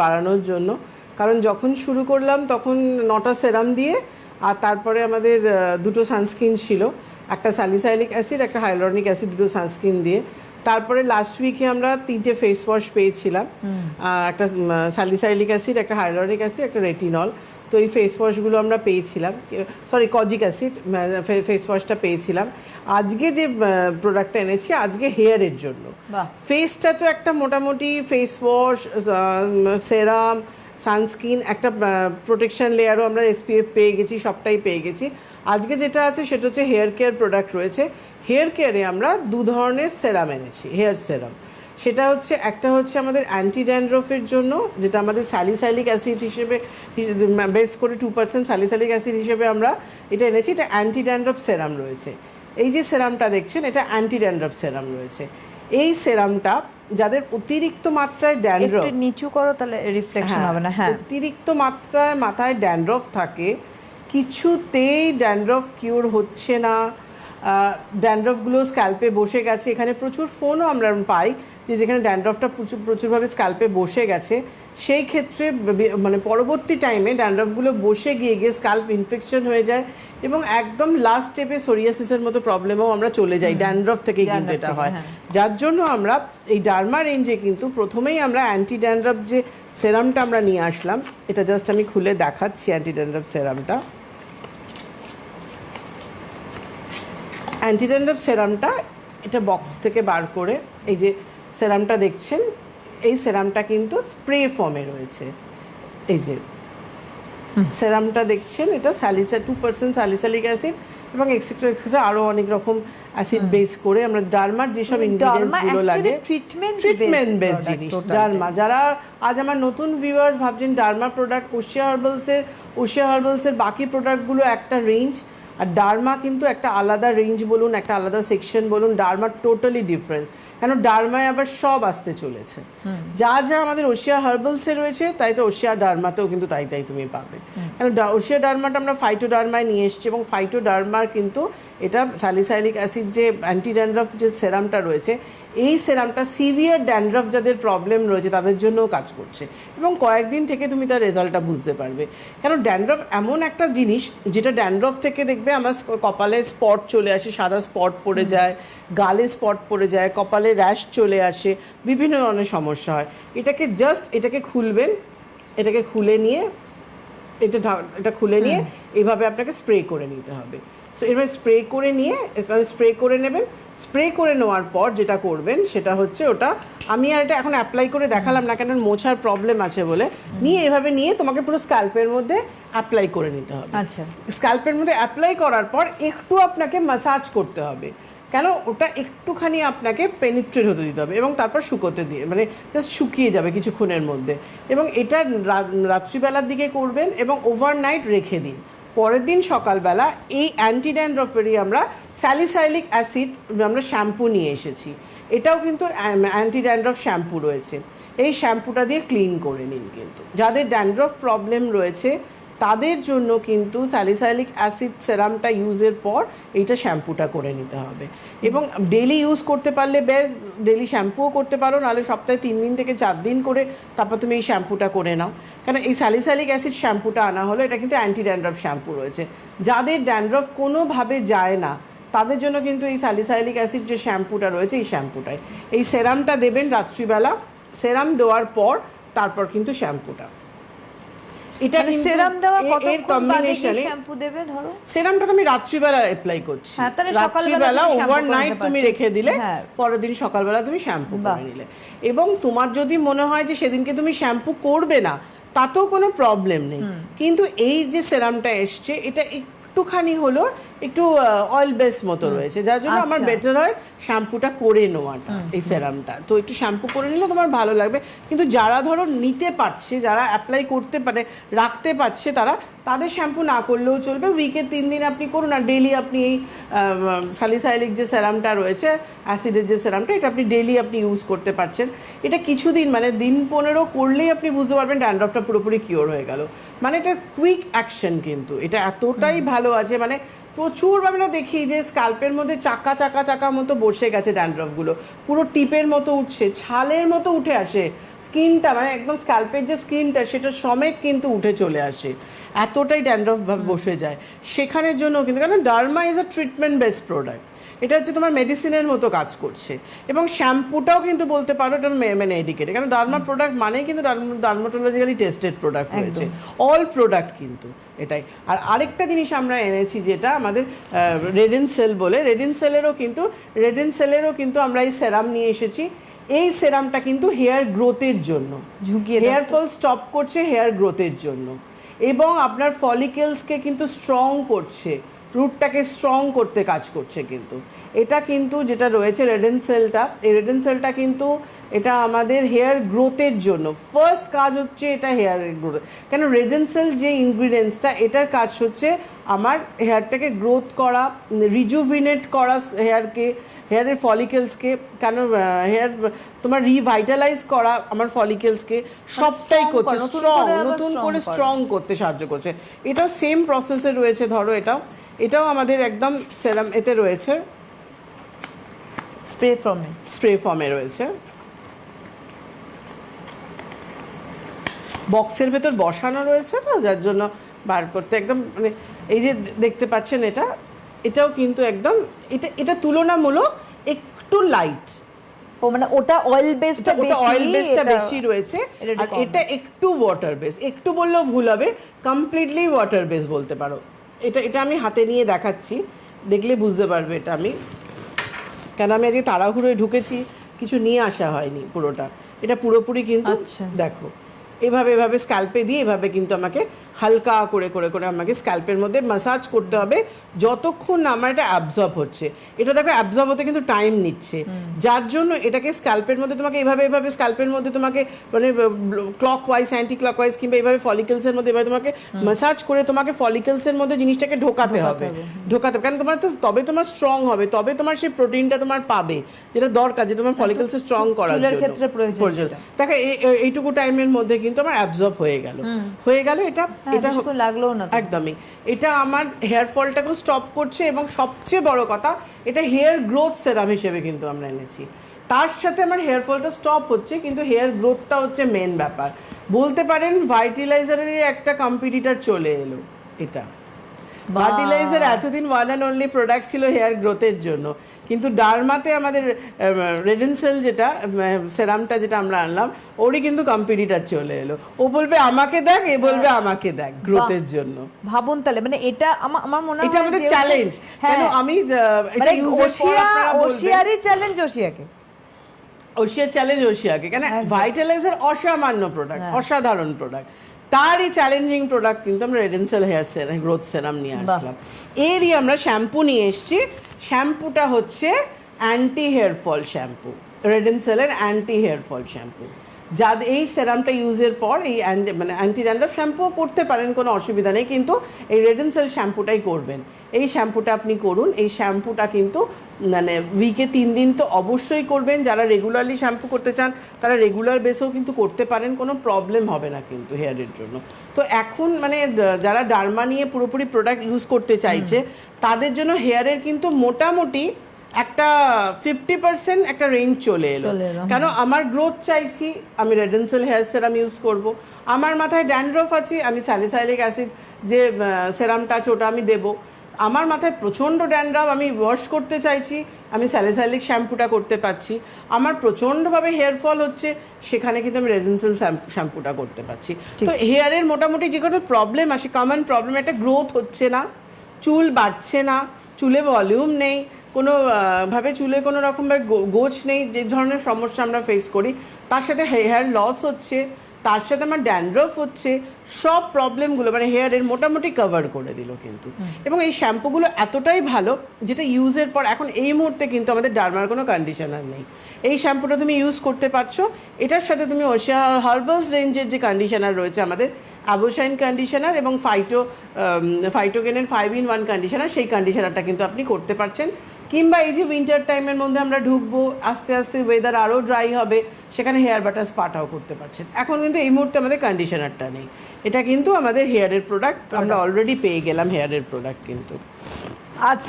বাড়ানোর জন্য। কারণ যখন শুরু করলাম তখন নটা সেরাম দিয়ে আর তারপরে আমাদের দুটো সানস্ক্রিন ছিল। একটা স্যালিসাইলিক অ্যাসিড একটা হাইলোরনিক অ্যাসিড দুটো সানস্ক্রিন দিয়ে। তারপরে লাস্ট উইকে আমরা তিনটে ফেস ওয়াশ পেয়েছিলাম। একটা স্যালিসাইলিক অ্যাসিড একটা হাইলোরনিক অ্যাসিড একটা রেটিনল তো এই ফেস ওয়াশগুলো আমরা পেয়েছিলাম। সরি কজিক অ্যাসিড ফেস ওয়াশটা পেয়েছিলাম। আজকে যে প্রোডাক্টটা এনেছি আজকে হেয়ারের জন্য। ফেসটা তো একটা মোটামুটি ফেস ওয়াশ সেরাম সানস্ক্রিন একটা প্রোটেকশন লেয়ারও আমরা এসপিএফ পেয়ে গেছি সবটাই পেয়ে গেছি। আজকে যেটা আছে সেটা হচ্ছে হেয়ার কেয়ার প্রোডাক্ট রয়েছে। হেয়ার কেয়ারে আমরা দু ধরনের সেরাম এনেছি হেয়ার সেরাম সেটা হচ্ছে একটা হচ্ছে আমাদের অ্যান্টি ড্যান্ড্রফের জন্য যেটা আমাদের স্যালিসাইলিক অ্যাসিড হিসেবে বেস করে টু পার্সেন্ট স্যালিসাইলিক অ্যাসিড হিসেবে আমরা এটা এনেছি। এটা অ্যান্টি ড্যান্ড্রফ সেরাম রয়েছে। এই যে সেরামটা দেখছেন এটা অ্যান্টি ড্যান্ড্রফ সেরাম রয়েছে। এই সেরামটা যাদের অতিরিক্ত মাত্রায় ড্যান্ড্রফ নিচু করো তাহলে রিফ্লেকশন হবে না। হ্যাঁ। অতিরিক্ত মাত্রায় মাথায় ড্যান্ড্রফ থাকে কিছুতেই ড্যান্ড্রফ কিউর হচ্ছে না। ড্যান্ড্রফগুলো স্ক্যাল্পে বসে গেছে। এখানে প্রচুর ফোনও আমরা পাই। যে যেখানে ড্যান্ড্রফটা প্রচুর প্রচুরভাবে স্ক্যাল্পে বসে গেছে সেই ক্ষেত্রে মানে পরবর্তী টাইমে ড্যান্ড্রফগুলো বসে গিয়ে গিয়ে স্ক্যাল্প ইনফেকশন হয়ে যায় এবং একদম লাস্ট স্টেপে সোরিয়াসিসের মতো প্রবলেমও আমরা চলে যাই ড্যান্ড্রফ থেকে কিন্তু এটা হয়। হ্যাঁ। যার জন্য আমরা এই ডার্মা রেঞ্জে কিন্তু প্রথমেই আমরা অ্যান্টি ড্যান্ড্রফ যে সেরামটা আমরা নিয়ে আসলাম এটা জাস্ট আমি খুলে দেখাচ্ছি অ্যান্টি ড্যান্ড্রফ সেরামটা অ্যান্টি ড্যান্ড্রফ সেরামটা এটা বক্স থেকে বার করে এই যে সেরামটা দেখছেন এই সেরামটা কিন্তু স্প্রে ফর্মে রয়েছে। এই যে সেরামটা দেখছেন এটা স্যালিসা টু পার্সেন্ট স্যালিসালিক অ্যাসিড এবং এক্সেট্রা এক্সেট্রা আরও অনেক রকম অ্যাসিড বেস করে আমরা ডার্মার যেসব ইনগ্রিডিয়েন্টসগুলো actually লাগে ট্রিটমেন্ট বেস জিনিস ডার্মা। যারা আজ আমার নতুন ভিউয়ার্স ভাবছেন ডার্মা প্রোডাক্ট ওশিয়া হার্বালসের ওশিয়া হার্বালসের বাকি প্রোডাক্টগুলো একটা রেঞ্জ আর ডার্মা কিন্তু একটা আলাদা রেঞ্জ বলুন একটা আলাদা সেকশন বলুন ডার্মা টোটালি ডিফারেন্স কেন ডার্মায় আবার সব আসতে চলেছে। যা যা আমাদের ওশিয়া হার্বালসে রয়েছে তাই তো ওশিয়া ডার্মাতেও কিন্তু তাই তাই তুমি পাবে। কেন ওশিয়া ডার্মাটা আমরা ফাইটো ডার্মায় নিয়ে এসেছি এবং ফাইটো ডার্মার কিন্তু এটা স্যালিসাইলিক অ্যাসিড যে অ্যান্টি ড্যান্ড্রফ যে সেরামটা রয়েছে এই সেরামটা সিভিয়ার ড্যান্ড্রফ যাদের প্রবলেম রয়েছে তাদের জন্যও কাজ করছে। এবং কয়েকদিন থেকে তুমি তার রেজাল্টটা বুঝতে পারবে। কেন ড্যান্ড্রফ এমন একটা জিনিস যেটা ড্যান্ড্রফ থেকে দেখবে আমার কপালে স্পট চলে আসে সাদা স্পট পড়ে যায় গালে স্পট পড়ে যায় কপালে র্যাশ চলে আসে বিভিন্ন ধরনের সমস্যা হয়। এটাকে জাস্ট এটাকে খুলবেন এটাকে খুলে নিয়ে এটা এটা খুলে নিয়ে এভাবে আপনাকে স্প্রে করে নিতে হবে। এবার স্প্রে করে নিয়ে স্প্রে করে নেবেন। স্প্রে করে নেওয়ার পর যেটা করবেন সেটা হচ্ছে ওটা। আমি আর এটা এখন অ্যাপ্লাই করে দেখালাম না কেন মোছার প্রবলেম আছে বলে। নিয়ে এভাবে নিয়ে তোমাকে পুরো স্ক্যাল্পের মধ্যে অ্যাপ্লাই করে নিতে হবে। আচ্ছা। স্ক্যাল্পের মধ্যে অ্যাপ্লাই করার পর একটু আপনাকে মাসাজ করতে হবে। কেন? ওটা একটুখানি আপনাকে পেনিট্রেট হতে দিতে হবে এবং তারপর শুকোতে দিয়ে মানে জাস্ট শুকিয়ে যাবে কিছুক্ষণের মধ্যে। এবং এটা রাত্রিবেলার দিকে করবেন এবং ওভারনাইট রেখে দিন। পরের দিন সকালবেলা এই অ্যান্টি ড্যান্ড্রফেরই আমরা স্যালিসাইলিক অ্যাসিড আমরা শ্যাম্পু নিয়ে এসেছি। এটাও কিন্তু অ্যান্টি ড্যান্ড্রফ শ্যাম্পু রয়েছে। এই শ্যাম্পুটা দিয়ে ক্লিন করে নিন কিন্তু। যাদের ড্যান্ড্রফ প্রবলেম রয়েছে তাদের জন্য কিন্তু স্যালিসাইলিক অ্যাসিড সেরামটা ইউজের পর এইটা শ্যাম্পুটা করে নিতে হবে। এবং ডেলি ইউজ করতে পারলে বেশ ডেলি শ্যাম্পুও করতে পারো, নাহলে সপ্তাহে তিন দিন থেকে চার দিন করে তারপর তুমি এই শ্যাম্পুটা করে নাও। কারণ এই স্যালিসাইলিক অ্যাসিড শ্যাম্পুটা আনা হলো, এটা কিন্তু অ্যান্টি ড্যান্ড্রফ শ্যাম্পু রয়েছে। যাদের ড্যান্ড্রফ কোনোভাবে যায় না, তাদের জন্য কিন্তু এই স্যালিসাইলিক অ্যাসিড যে শ্যাম্পুটা রয়েছে, এই শ্যাম্পুটাই। এই সেরামটা দেবেন রাত্রিবেলা, সেরাম দেওয়ার পর তারপর কিন্তু শ্যাম্পুটা। এটা মানে সেরাম দেওয়া কত কম্বিনেশনে শ্যাম্পু দেবে ধরো? সেরামটা তুমি রাত্রিবেলা অ্যাপ্লাই করছি। হ্যাঁ, রাত্রিবেলা ওভারনাইট ওভার নাইট তুমি রেখে দিলে হ্যাঁ। পরের দিন সকালবেলা তুমি শ্যাম্পু। করে নিলে। এবং তোমার যদি মনে হয় যে সেদিনকে তুমি শ্যাম্পু করবে না তাতেও কোনো প্রবলেম নেই। কিন্তু এই যে সেরামটা এসছে এটা একটুখানি হলো একটু অয়েল বেস মতো রয়েছে যার জন্য আমার আচ্ছা। বেটার হয় শ্যাম্পুটা করে নেওয়াটা এই সেরামটা তো একটু শ্যাম্পু করে নিলে তোমার ভালো লাগবে। কিন্তু যারা ধরো নিতে পারছে যারা অ্যাপ্লাই করতে পারে রাখতে পারছে তারা তাদের শ্যাম্পু না করলেও চলবে। উইকে তিন দিন আপনি করুন আর ডেলি আপনি এই সালিসাইলিক যে সেরামটা রয়েছে অ্যাসিডের যে সেরামটা এটা আপনি ডেলি আপনি ইউজ করতে পারছেন। এটা কিছুদিন মানে দিন পনেরো করলেই আপনি বুঝতে পারবেন ড্যান্ড্রফটা পুরোপুরি কিওর হয়ে গেল। মানে এটা কুইক অ্যাকশন কিন্তু। এটা এতটাই ভালো আছে মানে প্রচুর আমরা দেখি যে স্কাল্পের মধ্যে চাকা চাকা চাকা মতো বসে গেছে ড্যান্ড্রফগুলো। পুরো টিপের মতো উঠছে, ছালের মতো উঠে আসে স্কিনটা মানে একদম স্কাল্পের যে স্কিনটা সেটা সমেত কিন্তু উঠে চলে আসে। এতটাই ড্যান্ড্রফ বসে যায়। সেখানের জন্য কিন্তু, কারণ Derma is a treatment best product এটা হচ্ছে তোমার মেডিসিনের মতো কাজ করছে। এবং শ্যাম্পুটাও কিন্তু বলতে পারো এটা মানে এডিকেটেড কারণ ডার্মা প্রোডাক্ট মানেই কিন্তু ডার্মাটোলজিক্যালি টেস্টেড প্রোডাক্ট রয়েছে। অল প্রোডাক্ট কিন্তু এটাই। আর আরেকটা জিনিস আমরা এনেছি যেটা আমাদের রেডেন সেল বলে রেডেন সেলেরও কিন্তু রেডেন সেলেরও কিন্তু আমরা এই সেরাম নিয়ে এসেছি। এই সেরামটা কিন্তু হেয়ার গ্রোথের জন্য। ঝুঁকিয়ে হেয়ার ফল স্টপ করছে হেয়ার গ্রোথের জন্য। এবং আপনার ফলিকেলসকে কিন্তু স্ট্রং করছে। রুটটাকে স্ট্রং করতে কাজ করছে কিন্তু। এটা কিন্তু যেটা রয়েছে রেডেন সেলটা এই রেডেন সেলটা কিন্তু এটা আমাদের হেয়ার গ্রোথের জন্য। ফার্স্ট কাজ হচ্ছে এটা হেয়ার গ্রোথ কেন রেডেন সেল যে ইনগ্রিডিয়েন্টসটা এটার কাজ হচ্ছে আমার হেয়ারটাকে গ্রোথ করা রিজুভিনেট করা হেয়ারকে হেয়ারের ফলিকেলসকে কেন হেয়ার তোমার রিভাইটালাইজ করা আমার ফলিকেলসকে সবটাই করছে স্ট্রং নতুন করে স্ট্রং করতে সাহায্য করছে। এটাও সেম প্রসেসে রয়েছে ধরো এটাও এটাও আমাদের একদম সেরাম এতে রয়েছে। স্প্রে ফর্মে স্প্রে ফর্মে রয়েছে। বক্সের ভেতর বসানো রয়েছে তো যার জন্য বার করতে একদম মানে এই যে দেখতে পাচ্ছেন এটা এটাও কিন্তু একদম এটা এটা তুলনামূলক একটু লাইট ও মানে ওটা অয়েল বেসটা বেশি অয়েল বেসটা বেশি রয়েছে আর এটা একটু ওয়াটার বেস একটু বললেও ভুল হবে কমপ্লিটলি ওয়াটার বেস বলতে পারো। এটা এটা আমি হাতে নিয়ে দেখাচ্ছি। দেখলে বুঝতে পারবে এটা আমি। কেন আমি আজকে তাড়াহুড়োয় ঢুকেছি কিছু নিয়ে আসা হয়নি পুরোটা। এটা পুরোপুরি কিন্তু আচ্ছা। দেখো। এভাবে এভাবে স্ক্যাল্পে দিয়ে এভাবে কিন্তু আমাকে হালকা করে করে করে আমাকে স্ক্যাল্পের মধ্যে মাসাজ করতে হবে যতক্ষণ না আমার এটা অ্যাবজর্ব হচ্ছে। এটা দেখো অ্যাবজর্ব হতে কিন্তু টাইম নিচ্ছে। যার জন্য এটাকে স্ক্যাল্পের মধ্যে তোমাকে এভাবে এভাবে স্ক্যাল্পের মধ্যে তোমাকে মানে clockwise anti clockwise কিংবা এভাবে ফলিকেলসের মধ্যে এভাবে তোমাকে মাসাজ করে তোমাকে ফলিকেলসের মধ্যে জিনিসটাকে ঢোকাতে হবে। ঢোকাতে হবে। কারণ তোমার তো তবে তোমার স্ট্রং হবে তবে তোমার সেই প্রোটিনটা তোমার পাবে যেটা দরকার যে তোমার ফলিকেলস স্ট্রং করার জন্য। ক্ষেত্রে প্রয়োজন দেখো এই- এই- এইটুকু টাইমের মধ্যে কিন্তু আমার অ্যাবজর্ব হয়ে গেল। হয়ে গেল এটা হ্যাঁ, এটা লাগলোও না একদমই। এটা আমার হেয়ার ফলটাকেও স্টপ করছে এবং সবচেয়ে বড় কথা এটা হেয়ার গ্রোথ সেরাম হিসেবে কিন্তু আমরা এনেছি। তার সাথে আমার হেয়ার ফলটা স্টপ হচ্ছে কিন্তু হেয়ার গ্রোথটা হচ্ছে মেন ব্যাপার। বলতে পারেন ভাইটিলাইজারের একটা কম্পিটিটার চলে এলো এটা। ভার্টিলাইজার এতদিন ওয়ান অ্যান্ড অনলি প্রোডাক্ট ছিল হেয়ার গ্রোথের জন্য। কিন্তু ডার্মাতে আমাদের রেডেনসেল যেটা সেরামটা যেটা আমরা আনলাম ওরই কিন্তু কম্পিটিটার চলে এলো। ও বলবে আমাকে দেখ এ বলবে আমাকে দেখ গ্রোথের জন্য। ভাবুন তাহলে মানে এটা আমার আমার মনে হয় এটা আমাদের চ্যালেঞ্জ হ্যাঁ। কেন? আমি এটা মানে ওশিয়া ওশিয়ারই চ্যালেঞ্জ ওশিয়াকে। ওশিয়া চ্যালেঞ্জ ওশিয়াকে। কেন। ভাইটালাইজার অসামান্য প্রোডাক্ট অসাধারণ প্রোডাক্ট তারই চ্যালেঞ্জিং প্রোডাক্ট কিন্তু আমরা রেডেন্সেল হেয়ার সেরাম গ্রোথ সেরাম নিয়ে আসলাম। এরই আমরা শ্যাম্পু নিয়ে এসছি। শ্যাম্পুটা হচ্ছে অ্যান্টি হেয়ার ফল শ্যাম্পু রেডেন্সেলের অ্যান্টি হেয়ার ফল শ্যাম্পু যাদের এই সেরামটা ইউজের পর এই মানে অ্যান্টি ড্যান্ড্রফ শ্যাম্পুও করতে পারেন কোনো অসুবিধা নেই কিন্তু এই রেডেন্সেল শ্যাম্পুটাই করবেন। এই শ্যাম্পুটা আপনি করুন এই শ্যাম্পুটা কিন্তু মানে উইকে তিন দিন তো অবশ্যই করবেন যারা রেগুলারলি শ্যাম্পু করতে চান তারা রেগুলার বেসেও কিন্তু করতে পারেন কোনো প্রবলেম হবে না কিন্তু হেয়ারের জন্য। তো এখন মানে যারা ডার্মা নিয়ে পুরোপুরি প্রোডাক্ট ইউজ করতে চাইছে তাদের জন্য হেয়ারের কিন্তু মোটামুটি একটা ফিফটি পার্সেন্ট একটা রেঞ্জ চলে এলো। কেন আমার গ্রোথ চাইছি আমি রেডেন্সেল হেয়ার সেরাম ইউজ করব। আমার মাথায় ড্যান্ড্রফ আছে আমি স্যালিসাইলিক অ্যাসিড যে সেরামটা আছে ওটা আমি দেবো। আমার মাথায় প্রচণ্ড ড্যান্ড্রফ আমি ওয়াশ করতে চাইছি আমি স্যালিসাইলিক শ্যাম্পুটা করতে পারছি। আমার প্রচণ্ডভাবে হেয়ার ফল হচ্ছে সেখানে কিন্তু আমি রেডেন্সেল শ্যাম্পুটা করতে পারছি। তো হেয়ারের মোটামুটি যে কোনো প্রবলেম আসে কমন প্রবলেম একটা গ্রোথ হচ্ছে না। চুল বাড়ছে না চুলে ভলিউম নেই কোনো ভাবে চুলে কোনো রকমভাবে গো- গোছ নেই যে ধরনের সমস্যা আমরা ফেস করি। তার সাথে হেয়ার লস হচ্ছে তার সাথে আমার ড্যান্ড্রফ হচ্ছে সব প্রবলেমগুলো মানে হেয়ারের মোটামুটি কভার করে দিল কিন্তু। এবং এই শ্যাম্পুগুলো এতটাই ভালো যেটা ইউজের পর এখন এই মুহূর্তে কিন্তু আমাদের ডার্মার কোনো কন্ডিশনার নেই। এই শ্যাম্পুটা তুমি ইউজ করতে পারছ এটার সাথে তুমি ওশিয়া হার্বালস রেঞ্জের যে কন্ডিশনার রয়েছে আমাদের অ্যাবোসাইন কন্ডিশনার এবং ফাইটো ফাইটোগেনের ফাইভ ইন ওয়ান কন্ডিশনার সেই কন্ডিশনারটা কিন্তু আপনি করতে পারছেন। কিংবা এই যে উইন্টার টাইমের মধ্যে আমরা ঢুকবো আস্তে আস্তে ওয়েদার আরও ড্রাই হবে সেখানে হেয়ার বাটার স্পাটাও করতে পারছেন। এখন কিন্তু এই মুহূর্তে আমাদের কন্ডিশনারটা নেই। এটা কিন্তু আমাদের হেয়ারের প্রোডাক্ট আমরা অলরেডি পেয়ে গেলাম হেয়ারের প্রোডাক্ট কিন্তু। আচ্ছা।